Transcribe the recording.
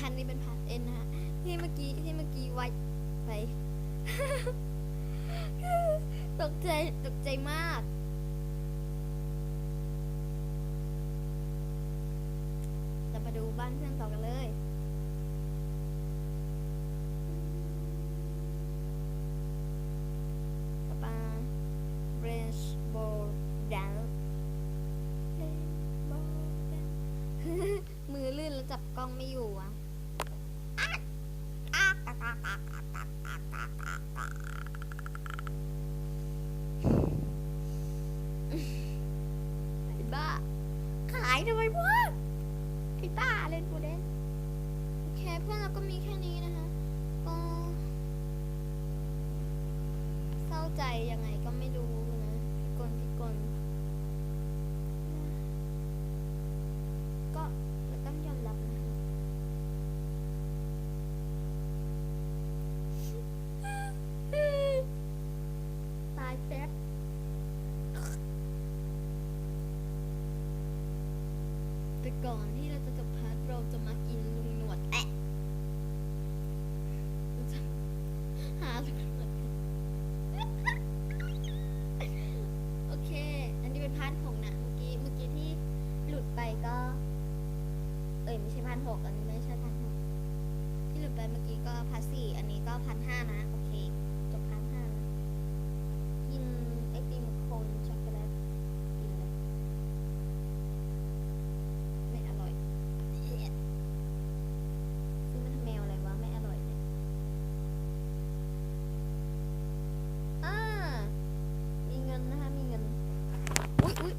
พันนี้เป็นพันเอ็นนะฮะที่เมื่อกี้ที่เมื่อกี้ไว้ไปตกใจตกใจมากเรามาดูบ้านเพื่อนต่อกันเลยไป Range Ball Dance Rainbow Dance มือลื่นแล้วจับกล้องไม่อยู่อะ ไอ้บ้า ขายทำไมวะไอ้บ้าเล่นโมเดนโอเคเพื่อนเราก็มีแค่นี้นะคะ ก็ เศร้าใจยังไงก็ไม่รู้ แต่ก่อนที่เราจะจบพาร์ทเราจะมากินลุงหนวดแอะเราจะหาลุงหนวดโอเค อันนี้เป็นพาร์ทหกนะเมื่อกี้เมื่อกี้ที่หลุดไปก็ เอ้ยไม่ใช่พันหกอันนี้ไม่ใช่พันหกที่หลุดไปเมื่อกี้ก็พันสี่อันนี้ก็พันห้านะ